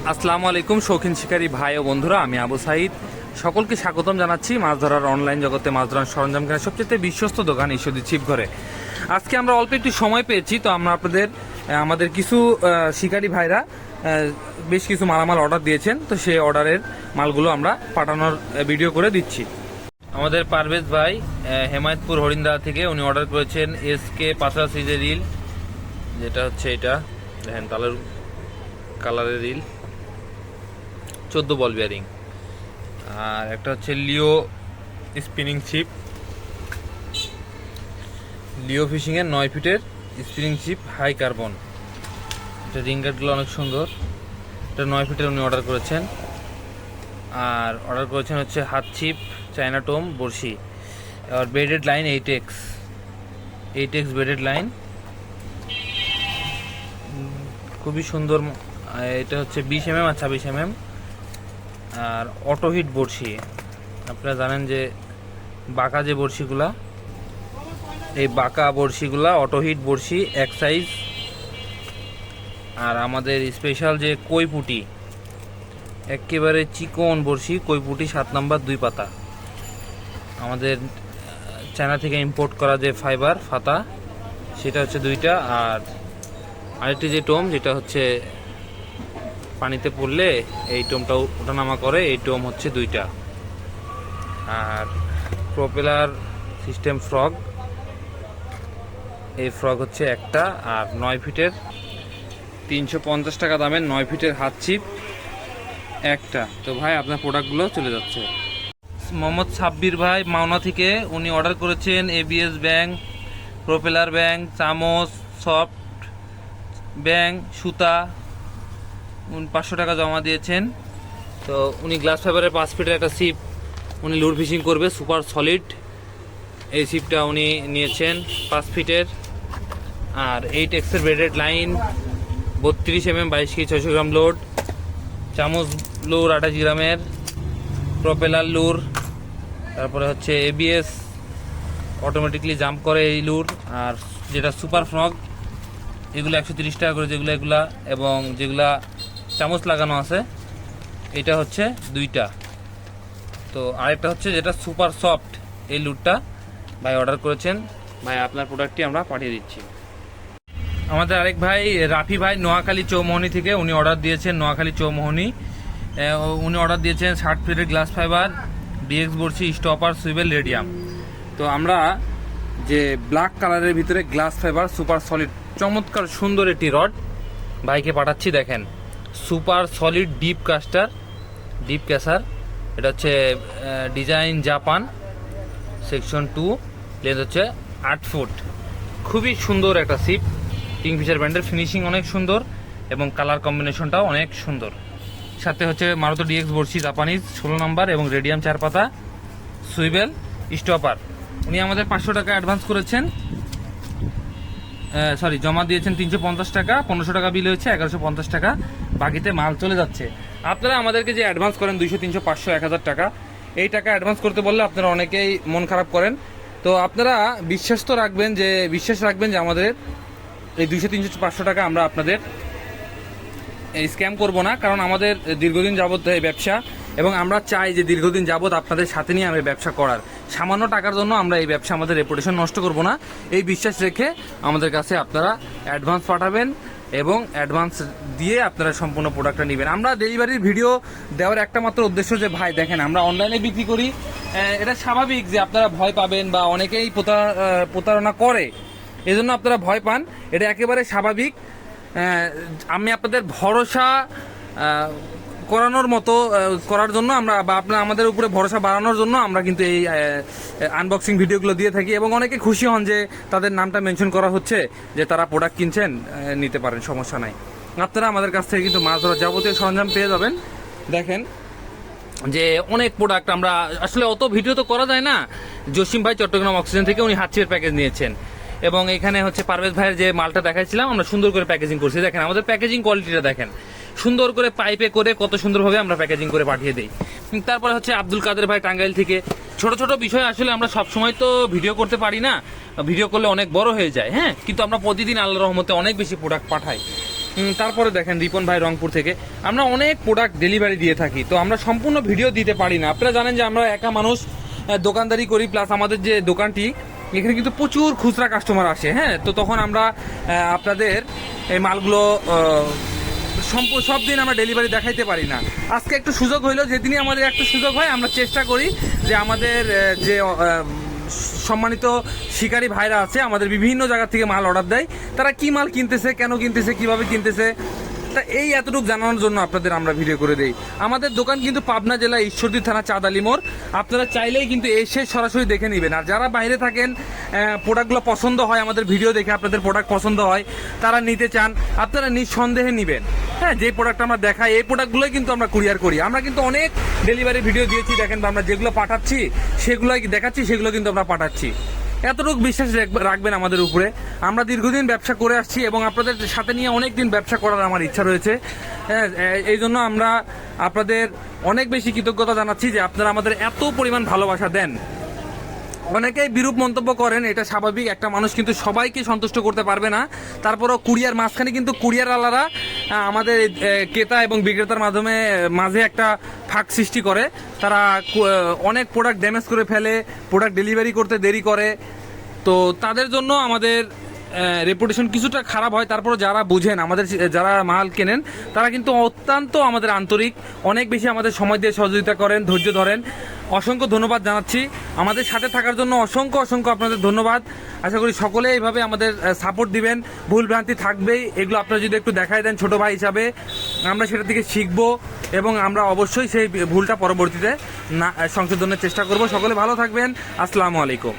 আসসালামু আলাইকুম, শৌখিন শিকারী ভাই ও বন্ধুরা, আমি আবু সাইদ। সকলকে স্বাগতম জানাচ্ছি মাছ ধরার অনলাইন জগতে মাছ ধরার সরঞ্জাম কেনার সবচেয়ে বিশ্বস্ত দোকান ঈশ্বরদী ছিপঘরে আজকে আমরা অল্প একটু সময় পেয়েছি, তো আমরা আপনাদের আমাদের কিছু শিকারী ভাইরা বেশ কিছু মালামাল অর্ডার দিয়েছেন, তো সেই অর্ডারের মালগুলো আমরা পাঠানোর ভিডিও করে দিচ্ছি। আমাদের পারভেজ ভাই হেমায়তপুর হরিন্দা থেকে উনি অর্ডার করেছেন এস কে পাঁচা সিজের রিল, যেটা হচ্ছে এটা, দেখেন কালার, কালারের রিল। চোদ্দ বল বিয়ারিং আর একটা হচ্ছে লিও স্পিনিং ছিপ লিও ফিশিং এর নয় ফিটের স্পিনিং ছিপ হাই কার্বন। এটা রিঙ্গারগুলো অনেক সুন্দর। এটা নয় ফিটের উনি অর্ডার করেছেন। আর অর্ডার করেছেন হচ্ছে হাত ছিপ চায়না টোম, বড়শি। আর braided line eight X. Eight X braided line. খুবই সুন্দর এটা হচ্ছে বিশ এম এম আর ছাব্বিশ এম এম আর অটো হিট বড়শি। আপনারা জানেন যে বাঁকা যে বড়শিগুলা, এই বাঁকা বড়শিগুলা অটো হিট বড়শি এক সাইজ আর আমাদের স্পেশাল যে কইপুটি একেবারে চিকন বড়শি কইপুটি সাত নাম্বার দুই পাতা। আমাদের চায়না থেকে ইম্পোর্ট করা যে ফাইবার ফাতা, সেটা হচ্ছে দুইটা। আর আরেকটি যে টোম, যেটা হচ্ছে পানিতে পড়লে এই টোমটা ওঠানামা করে, এই টোম হচ্ছে দুইটা। আর প্রপেলার সিস্টেম ফ্রগ, এই ফ্রগ হচ্ছে একটা, আর নয় ফিটের তিনশো পঞ্চাশ টাকা দামের নয় ফিটের হাত চিপ একটা। তো ভাই, আপনার প্রোডাক্টগুলো চলে যাচ্ছে। মোহাম্মদ সাব্বির ভাই, মাওনা থেকে উনি অর্ডার করেছেন এবিএস ব্যাংক প্রপেলার ব্যাংক চামচ সফট ব্যাং সুতা। পাঁচশো টাকা জমা দিয়েছেন। তো উনি গ্লাস ফাইবারের পাঁচ ফিটের একটা সিপ উনি লুর ফিশিং করবে সুপার সলিড এই সিপটা উনি নিয়েছেন পাঁচ ফিটের আর এইট এক্সের বেডেড লাইন বত্রিশ এম এম বাইশ কেজি, ছয়শো গ্রাম লোড চামচ লুর আঠাশ গ্রামের প্রপেলার লুর তারপরে হচ্ছে এবিএস অটোমেটিকলি জাম্প করে এই লুর আর যেটা সুপার ফ্রগ এগুলো একশো তিরিশ টাকা করে যেগুলো এগুলা, এবং যেগুলা চামচ লাগানো আছে। এটা হচ্ছে দুইটা। তো আরেকটা হচ্ছে যেটা সুপার সফট এই লুটটা। ভাই অর্ডার করেছেন। ভাই আপনার প্রোডাক্টটি আমরা পাঠিয়ে দিচ্ছি। আমাদের আরেক ভাই রাফি ভাই নোয়াখালী চৌমোহনী থেকে উনি অর্ডার দিয়েছেন নোয়াখালী চৌমোহনি। উনি অর্ডার দিয়েছেন ষাট ফিটের গ্লাস ফাইবার ডিএক্স বড়ছি স্টপার সুইবেল রেডিয়াম। তো আমরা যে ব্ল্যাক কালারের ভিতরে গ্লাস ফাইবার সুপার সলিড চমৎকার সুন্দর একটি রড ভাইকে পাঠাচ্ছি দেখেন। Super solid deep caster deep caster. এটা হচ্ছে design Japan, section two, length হচ্ছে আট ফুট। খুবই সুন্দর একটা সিপ কিংফিশার ব্র্যান্ডের ফিনিশিং অনেক সুন্দর এবং কালার কম্বিনেশনটাও অনেক সুন্দর। সাথে হচ্ছে মারুতো ডিএক্স বর্ষি জাপানিজ, ষোলো নাম্বার এবং রেডিয়াম চার পাতা সুইবেল স্টপার। উনি আমাদের পাঁচশো টাকা অ্যাডভান্স করেছেন। সরি জমা দিয়েছেন তিনশো পঞ্চাশ টাকা, পনেরোশো টাকা বিল হয়েছে, এগারোশো পঞ্চাশ টাকা। বাকিতে মাল চলে যাচ্ছে। আপনারা আমাদেরকে যে অ্যাডভান্স করেন দুইশো, তিনশো, পাঁচশো, এক হাজার টাকা, এই টাকা অ্যাডভান্স করতে বললে আপনারা অনেকেই মন খারাপ করেন। তো আপনারা বিশ্বাস তো রাখবেন যে, বিশ্বাস রাখবেন যে আমাদের এই দুইশো, তিনশো, পাঁচশো টাকা আমরা আপনাদের এই স্ক্যাম করব না, কারণ আমাদের দীর্ঘদিন যাবত ব্যবসা, এবং আমরা চাই যে দীর্ঘদিন যাবত আপনাদের সাথে নিয়ে আমি ব্যবসা করার। সামান্য টাকার জন্য আমরা এই ব্যবসা আমাদের রেপুটেশন নষ্ট করব না। এই বিশ্বাস রেখে আমাদের কাছে আপনারা অ্যাডভান্স পাঠাবেন এবং অ্যাডভান্স দিয়ে আপনারা সম্পূর্ণ প্রোডাক্টটা নেবেন। আমরা ডেলিভারির ভিডিও দেওয়ার একটা মাত্র উদ্দেশ্য যে, ভাই, দেখেন, আমরা অনলাইনে বিক্রি করি। এটা স্বাভাবিক যে, আপনারা ভয় পাবেন বা অনেকেই প্রতার- প্রতারণা করে। এজন্য আপনারা ভয় পান। এটা একেবারে স্বাভাবিক। আমি আপনাদের ভরসা করানোর মতো করার জন্য আমরা বা আপনার আমাদের উপরে ভরসা বাড়ানোর জন্য আমরা কিন্তু এই আনবক্সিং ভিডিওগুলো দিয়ে থাকি এবং অনেকে খুশি হন যে তাদের নামটা মেনশন করা হচ্ছে, যে তারা প্রোডাক্ট কিনছেন নিতে পারেন, সমস্যা নাই। আপনারা আমাদের কাছ থেকে কিন্তু মাছ ধরার যাবতীয় সরঞ্জাম পেয়ে যাবেন। দেখেন যে অনেক প্রোডাক্ট আমরা, আসলে অত ভিডিও তো করা যায় না। জসিম ভাই চট্টগ্রাম অক্সিজেন থেকে উনি হাতচিপের প্যাকেজ নিয়েছেন। এবং এখানে হচ্ছে পারভেজ ভাইয়ের যে মালটা দেখাইছিলাম, আমরা সুন্দর করে প্যাকেজিং করছি। দেখেন, আমাদের প্যাকেজিং কোয়ালিটিটা দেখেন। সুন্দর করে পাইপে করে কত সুন্দরভাবে আমরা প্যাকেজিং করে পাঠিয়ে দিই। তারপরে হচ্ছে আব্দুল কাদের ভাই টাঙ্গাইল থেকে। ছোট ছোট বিষয় আসলে আমরা সব সময় তো ভিডিও করতে পারি না ভিডিও করলে অনেক বড় হয়ে যায় হ্যাঁ? কিন্তু আমরা প্রতিদিন আল্লাহ রহমতে অনেক বেশি প্রোডাক্ট পাঠাই। তারপরে দেখেন রিপন ভাই রংপুর থেকে। আমরা অনেক প্রোডাক্ট ডেলিভারি দিয়ে থাকি, তো আমরা সম্পূর্ণ ভিডিও দিতে পারি না। আপনারা জানেন যে আমরা একা মানুষ দোকানদারি করি প্লাস আমাদের যে দোকানটি, এখানে কিন্তু প্রচুর খুচরা কাস্টমার আসে হ্যাঁ? তো তখন আমরা আপনাদের এই মালগুলো সব দিন আমরা ডেলিভারি দেখাইতে পারি না। আজকে একটু সুযোগ হইল, যেদিনই আমাদের একটা সুযোগ হয়, আমরা চেষ্টা করি যে আমাদের যে সম্মানিত শিকারী ভাইরা আছে, আমাদের বিভিন্ন জায়গা থেকে মাল অর্ডার দেয়। তারা কি মাল কিনতেছে, কেন কিনতেছে, কীভাবে কিনতেছে তা এই এতটুকু জানানোর জন্য আপনাদের আমরা ভিডিও করে দেই। আমাদের দোকান কিন্তু পাবনা জেলা ঈশ্বরদী থানা চাঁদালি মোড়। আপনারা চাইলেই কিন্তু এসে সরাসরি দেখে নেবেন। আর যারা বাইরে থাকেন প্রোডাক্টগুলো পছন্দ হয়, আমাদের ভিডিও দেখে আপনাদের প্রোডাক্ট পছন্দ হয়, তারা নিতে চান, আপনারা নিঃসন্দেহে নেবেন। হ্যাঁ যে প্রোডাক্ট আমরা দেখাই, এই প্রোডাক্টগুলোই কিন্তু আমরা কুরিয়ার করি। আমরা কিন্তু অনেক ডেলিভারি ভিডিও দিয়েছি, দেখেন বা আমরা যেগুলো পাঠাচ্ছি, সেগুলোই দেখাচ্ছি, সেগুলো কিন্তু আমরা পাঠাচ্ছি। এতটুকু বিশ্বাস রাখ- রাখবেন আমাদের উপরে। আমরা দীর্ঘদিন ব্যবসা করে আসছি এবং আপনাদের সাথে নিয়ে অনেক দিন ব্যবসা করার আমার ইচ্ছা রয়েছে। হ্যাঁ, এই জন্য আমরা আপনাদের অনেক বেশি কৃতজ্ঞতা জানাচ্ছি যে আপনারা আমাদের এত পরিমাণ ভালোবাসা দেন। অনেকেই বিরূপ মন্তব্য করেন এটা স্বাভাবিক একটা মানুষ কিন্তু সবাইকে সন্তুষ্ট করতে পারবে না। তারপরও কুরিয়ার মাঝখানে কিন্তু কুরিয়ার আলারা আমাদের ক্রেতা এবং বিক্রেতার মাধ্যমে মাঝে একটা ফাঁক সৃষ্টি করে। তারা অনেক প্রোডাক্ট ড্যামেজ করে ফেলে প্রোডাক্ট ডেলিভারি করতে দেরি করে। তো তাদের জন্য আমাদের রেপুটেশন কিছুটা খারাপ হয়। তারপর যারা বুঝেন, আমাদের যারা মাল কেনেন, তারা কিন্তু অত্যন্ত আমাদের আন্তরিক। অনেক বেশি আমাদের সময় দিয়ে সহযোগিতা করেন, ধৈর্য ধরেন। অসংখ্য ধন্যবাদ জানাচ্ছি। আমাদের সাথে থাকার জন্য অসংখ্য অসংখ্য আপনাদের ধন্যবাদ। আশা করি সকলে এইভাবে আমাদের সাপোর্ট দিবেন। ভুল ভ্রান্তি থাকবেই। এগুলো আপনারা যদি একটু দেখাই দেন ছোটো ভাই হিসাবে, আমরা সেটা থেকে শিখব এবং আমরা অবশ্যই সেই ভুলটা পরবর্তীতে না, সংশোধনের চেষ্টা করব। সকলে ভালো থাকবেন। আসসালামু আলাইকুম।